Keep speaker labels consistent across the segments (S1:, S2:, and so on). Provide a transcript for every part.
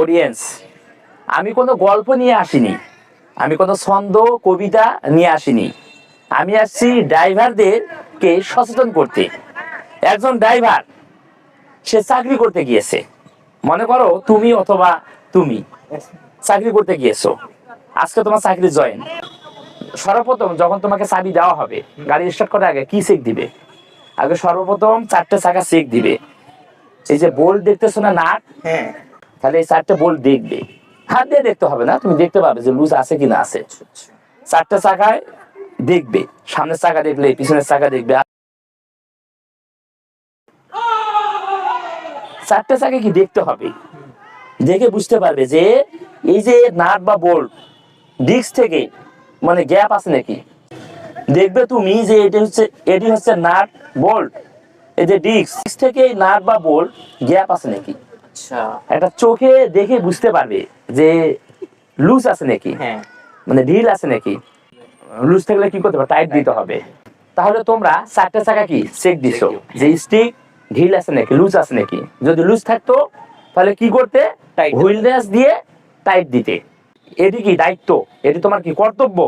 S1: Audience আমি কোনো গল্প নিয়ে আসিনি। আমি কোনো ছন্দ, কবিতা নিয়ে আসিনি। আমি আসছি ড্রাইভারদেরকে সচেতন করতে। একজন ড্রাইভার, সে চাকরি করতে গিয়েছে। মনে করো তুমি অথবা তুমি চাকরি করতে গিয়েছো। আজকে তোমার চাকরি জয়েন। সর্বপ্রথম যখন তোমাকে চাবি দেওয়া হবে, গাড়ি স্টার্ট করার আগে কি চেক দিবে? আগে সর্বপ্রথম চারটে চাকা চেক দিবে। এই যে বোল্ট দেখতেছো না নাট?
S2: হ্যাঁ।
S1: তাহলে এই চারটে বোল্ট দেখবে। হাত দিয়ে দেখতে হবে না, তুমি দেখতে পাবে যে লুজ আছে কি না আছে। চারটে চাকায় দেখবে, সামনের চাকা দেখলে, পিছনের চাকা দেখবে। চারটে চাকা কি দেখতে হবে? দেখে বুঝতে পারবে যে এই যে নাট বা বোল্ট, ডিস্ক থেকে মানে গ্যাপ আছে নাকি? দেখবে তুমি যে এটি হচ্ছে এটি হচ্ছে নাট বোল্ট, এই যে ডিস্ক থেকে নাট বা বোল্ট গ্যাপ আছে নাকি?
S2: আচ্ছা।
S1: একটা চোখে দেখে বুঝতে পারবে যে লুজ আছে নাকি।
S2: হ্যাঁ।
S1: মানে ঢিল আছে নাকি। লুজ থাকলে কি করতে হবে টাইট দিতে হবে। তাহলে তোমরা চারটে চাকা কি? চেক দিছো। যে স্টিক ঢিল আছে নাকি? লুজ আছে নাকি? যদি লুজ থাকতো তাহলে কি করতে? হুইল রেস দিয়ে টাইট দিতে। এটি কি দায়িত্ব? এটি তোমার কি কর্তব্য?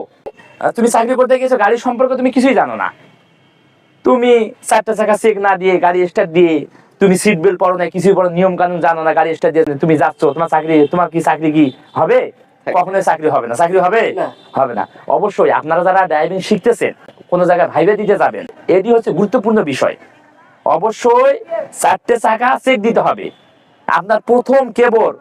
S1: তুমি চাকরি করতে গেছো গাড়ি সম্পর্কে তুমি কিছুই জানো না। তুমি চারটা চাকা চেক না দিয়ে গাড়ি স্টার্ট দিয়ে তুমি সিট বেল্ট পরো না কিছুই পড়ো নিয়ম কানুন জানো না গাড়ি স্টার্ট দিয়ে তুমি যাচ্ছ তোমার চাকরি তোমার কি চাকরি কি হবে? কখনোই চাকরি হবে না চাকরি হবে? হবে না। অবশ্যই আপনারা যারা ড্রাইভিং শিখতেছেন কোনো জায়গায় ভাইবে দিতে যাবেন এটি হচ্ছে গুরুত্বপূর্ণ বিষয়। অবশ্যই চারটে চাকা চেক দিতে হবে। আপনার প্রথম কেবল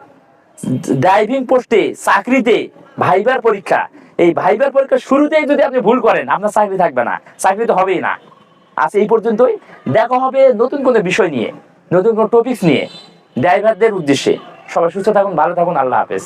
S1: ড্রাইভিং পোস্টে চাকরিতে ভাইবার পরীক্ষা। এই ভাইবার পরীক্ষা শুরুতেই যদি আপনি ভুল করেন আপনার চাকরি থাকবে না চাকরি তো হবেই না। আজ এই পর্যন্তই। দেখা হবে নতুন কোনো বিষয় নিয়ে। নতুন কোনো টপিক্স নিয়ে। ড্রাইভারদের উদ্দেশ্যে। সবাই সুস্থ থাকুন ভালো থাকুন আল্লাহ হাফেজ।